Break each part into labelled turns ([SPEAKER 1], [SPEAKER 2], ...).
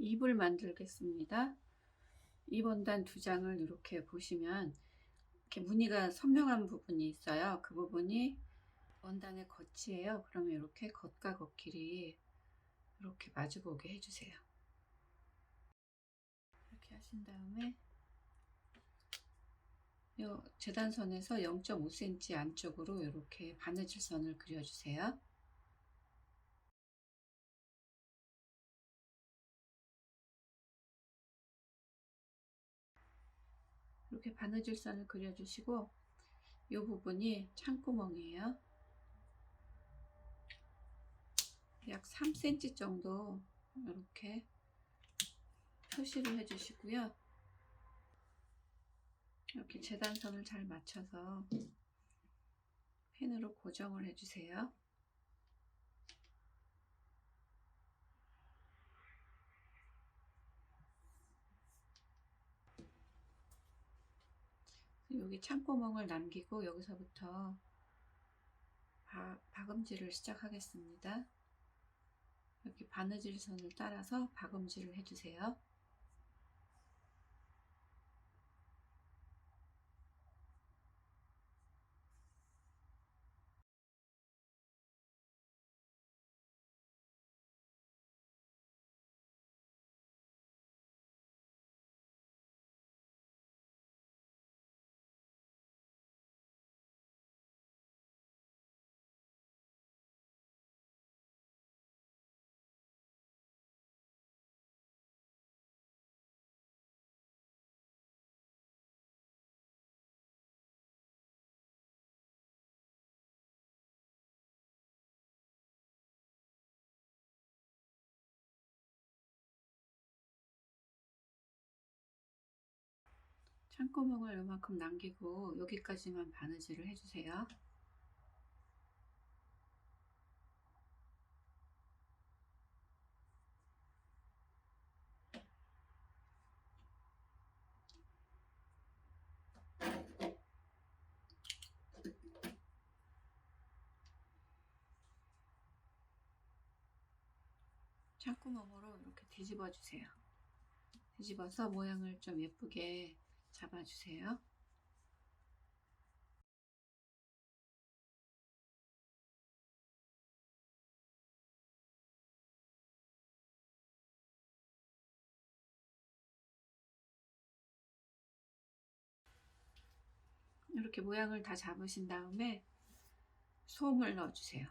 [SPEAKER 1] 입을 만들겠습니다. 입 원단 두 장을 이렇게 보시면 이렇게 무늬가 선명한 부분이 있어요. 그 부분이 원단의 겉이에요. 그러면 이렇게 겉과 겉끼리 이렇게 마주보게 해주세요. 이렇게 하신 다음에 요 재단선에서 0.5cm 안쪽으로 이렇게 바느질 선을 그려주세요. 이렇게 바느질 선을 그려주시고 이 부분이 창구멍이에요. 약 3cm 정도 이렇게 표시를 해주시고요. 이렇게 재단선을 잘 맞춰서 펜으로 고정을 해주세요. 여기 창구멍을 남기고 여기서부터 바, 박음질을 시작하겠습니다. 이렇게 바느질 선을 따라서 박음질을 해주세요. 창구멍을 요만큼 남기고 여기까지만 바느질을 해주세요. 창구멍으로 이렇게 뒤집어 주세요. 뒤집어서 모양을 좀 예쁘게 잡아주세요. 이렇게 모양을 다 잡으신 다음에 솜을 넣어주세요.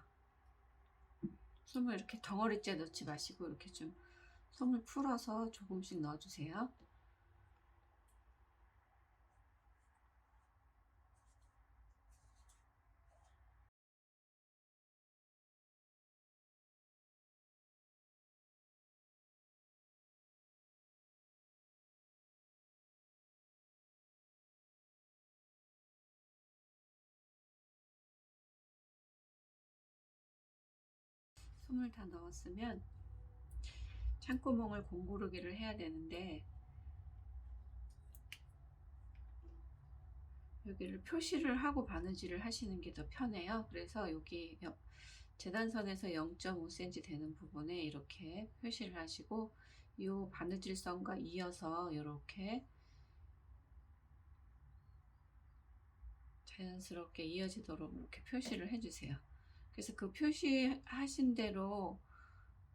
[SPEAKER 1] 솜을 이렇게 덩어리째 넣지 마시고 이렇게 좀 솜을 풀어서 조금씩 넣어주세요. 솜을 다 넣었으면 창구멍을 공구르기를 해야 되는데 여기를 표시를 하고 바느질을 하시는 게 더 편해요. 그래서 여기 재단선에서 0.5cm 되는 부분에 이렇게 표시를 하시고 이 바느질선과 이어서 이렇게 자연스럽게 이어지도록 이렇게 표시를 해주세요. 그래서 그 표시하신 대로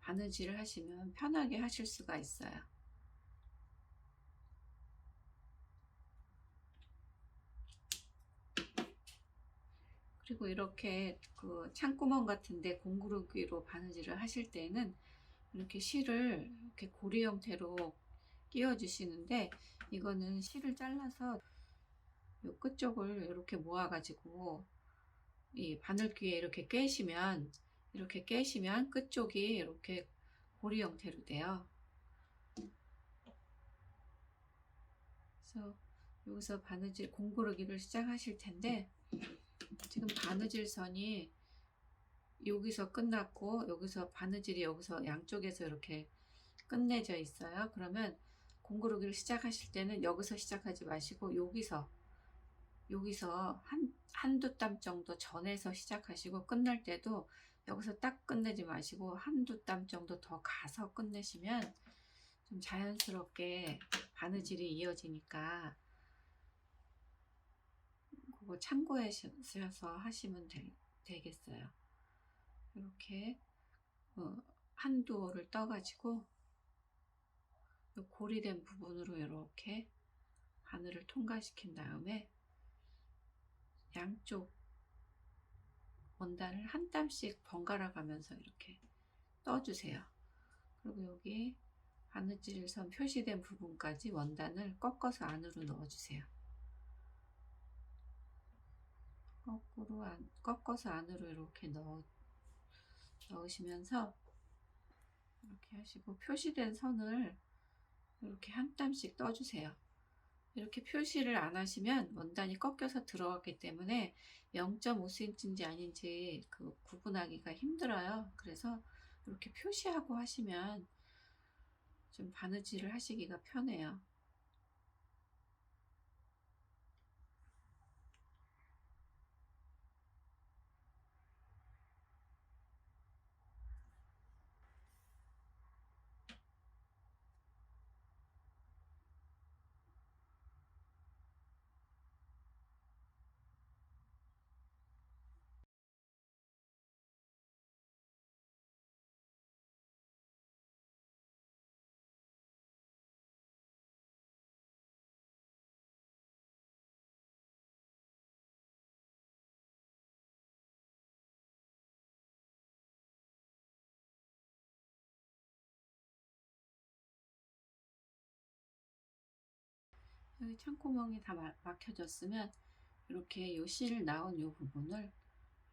[SPEAKER 1] 바느질을 하시면 편하게 하실 수가 있어요. 그리고 이렇게 그 창구멍 같은데 공구르기로 바느질을 하실 때는 이렇게 실을 이렇게 고리 형태로 끼워 주시는데 이거는 실을 잘라서 요 끝쪽을 이렇게 모아 가지고 이 바늘귀에 이렇게 깨시면 이렇게 깨시면 끝쪽이 이렇게 고리 형태로 돼요. 그래서 여기서 바느질 공구르기를 시작하실 텐데 지금 바느질 선이 여기서 끝났고 여기서 바느질이 여기서 양쪽에서 이렇게 끝내져 있어요. 그러면 공구르기를 시작하실 때는 여기서 시작하지 마시고 여기서 여기서 한, 한두 땀 정도 전에서 시작하시고 끝날 때도 여기서 딱 끝내지 마시고 한두 땀 정도 더 가서 끝내시면 좀좀 자연스럽게 바느질이 이어지니까 그거 참고하셔서 하시면 되, 되겠어요. 이렇게 어, 한두 올을 떠가지고 고리된 부분으로 이렇게 바늘을 통과시킨 다음에 양쪽 원단을 한 땀씩 번갈아 가면서 이렇게 떠주세요. 그리고 여기 바느질선 표시된 부분까지 원단을 꺾어서 안으로 넣어주세요. 거꾸로 안, 꺾어서 안으로 이렇게 넣어, 넣으시면서 이렇게 하시고 표시된 선을 이렇게 한 땀씩 떠주세요. 이렇게 표시를 안 하시면 원단이 꺾여서 들어갔기 때문에 0.5cm인지 아닌지 그 구분하기가 힘들어요. 그래서 이렇게 표시하고 하시면 좀 바느질을 하시기가 편해요. 여기 창구멍이 다 막혀졌으면 이렇게 요 실 나온 요 부분을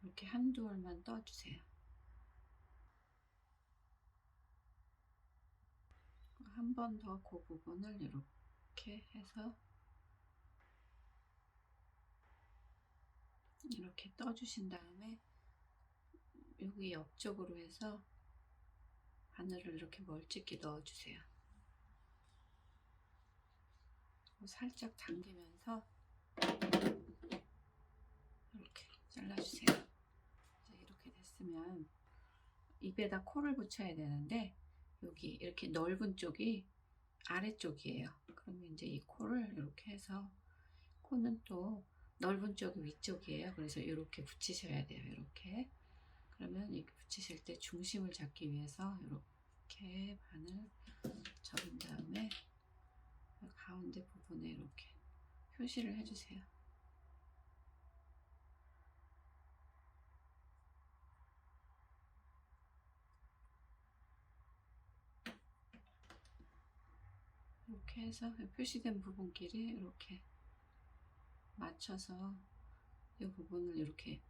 [SPEAKER 1] 이렇게 한두 올만 떠주세요. 한 번 더 그 부분을 이렇게 해서 이렇게 떠주신 다음에 여기 옆쪽으로 해서 바늘을 이렇게 멀찍이 넣어주세요. 살짝 당기면서 이렇게 잘라주세요. 이렇게 됐으면 입에다 코를 붙여야 되는데 여기 이렇게 넓은 쪽이 아래쪽이에요. 그러면 이제 이 코를 이렇게 해서 코는 또 넓은 쪽이 위쪽이에요. 그래서 이렇게 붙이셔야 돼요. 이렇게 그러면 이렇게 붙이실 때 중심을 잡기 위해서 이렇게 바늘 접은 다음에 가운데 부분에 이렇게 표시를 해주세요. 이렇게 해서 표시된 부분끼리 이렇게 맞춰서 이 부분을 이렇게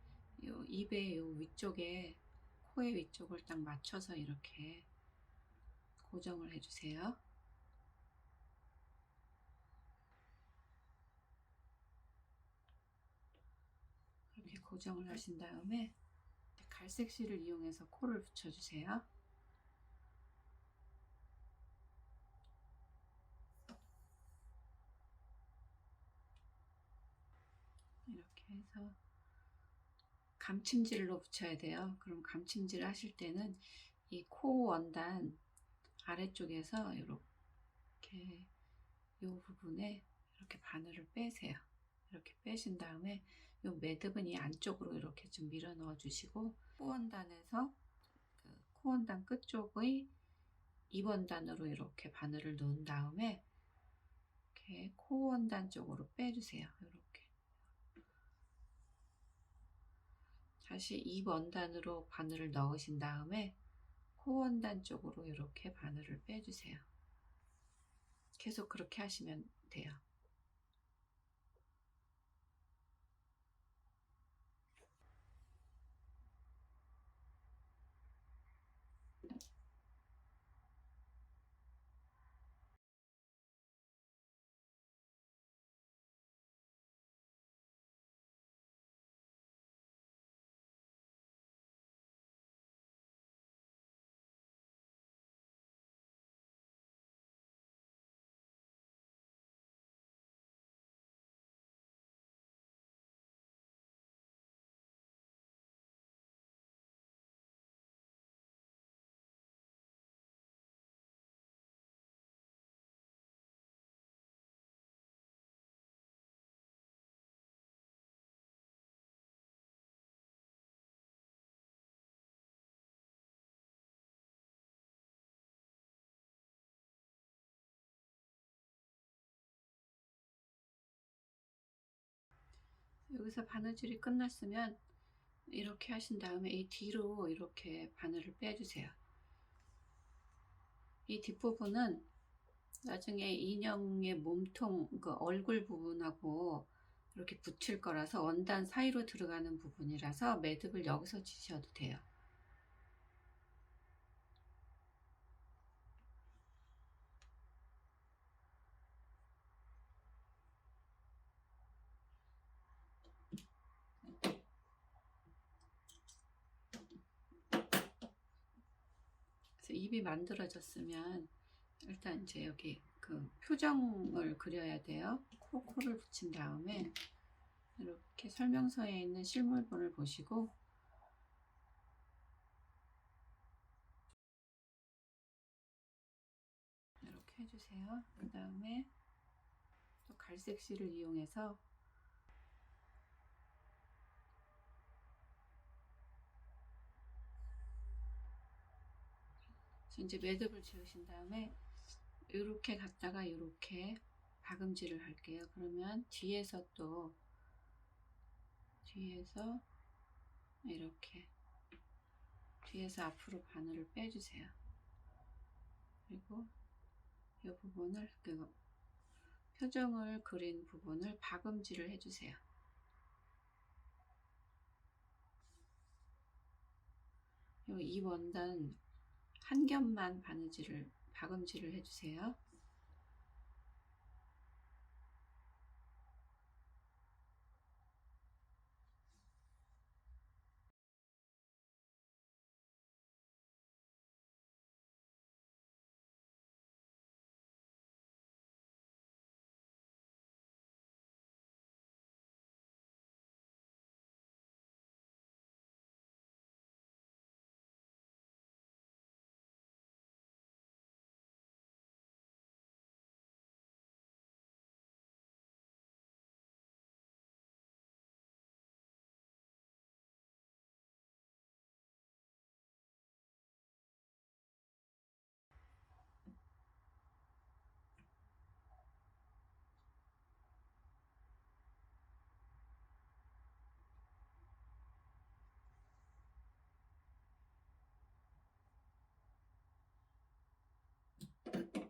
[SPEAKER 1] 요 입의 요 위쪽에 코의 위쪽을 딱 맞춰서 이렇게 고정을 해주세요. 이렇게 고정을 하신 다음에 갈색 실을 이용해서 코를 붙여주세요. 이렇게 해서 감침질로 붙여야 돼요. 그럼 감침질 하실 때는 이 코 원단 아래쪽에서 이렇게 이 부분에 이렇게 바늘을 빼세요. 이렇게 빼신 다음에 이 매듭은 이 안쪽으로 이렇게 좀 밀어 넣어 주시고 코원단에서 그 코원단 끝쪽의 2번 단으로 이렇게 바늘을 넣은 다음에 이렇게 코원단 쪽으로 빼주세요. 이렇게 다시 2번 단으로 바늘을 넣으신 다음에 코원단 쪽으로 이렇게 바늘을 빼주세요. 계속 그렇게 하시면 돼요. 여기서 바느질이 끝났으면 이렇게 하신 다음에 이 뒤로 이렇게 바늘을 빼주세요. 이 뒷부분은 나중에 인형의 몸통, 그 얼굴 부분하고 이렇게 붙일 거라서 원단 사이로 들어가는 부분이라서 매듭을 여기서 지셔도 돼요. 그래서 입이 만들어졌으면 일단 이제 여기 그 표정을 그려야 돼요. 코, 코를 붙인 다음에 이렇게 설명서에 있는 실물본을 보시고 이렇게 해주세요. 그 다음에 또 갈색 실을 이용해서 그래서 이제 매듭을 지으신 다음에 이렇게 갔다가 이렇게 박음질을 할게요. 그러면 뒤에서 또 뒤에서 이렇게 뒤에서 앞으로 바늘을 빼주세요. 그리고 이 부분을 그 표정을 그린 부분을 박음질을 해주세요. 이 원단 한 겹만 바느질을 박음질을 해주세요. Thank you.